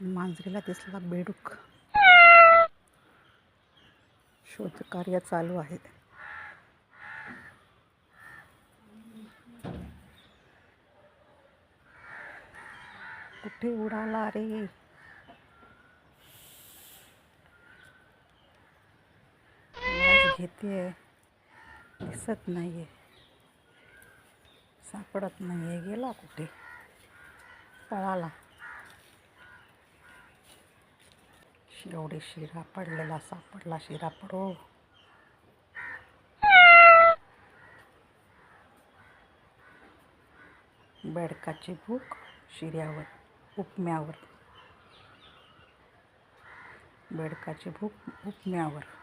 मांजरीला दिसला बेडूक. शोधकार्य चालू आहे. कुठे उडाला रे? घेते दिसत नाहीये. सापडत नाहीये. गेला कुठे? पळाला. एवढे शिरा पडलेला सापडला शिरा पडो. बेडकाची भूक शिऱ्यावर उपम्यावर. बेडकाची भूक उपम्यावर.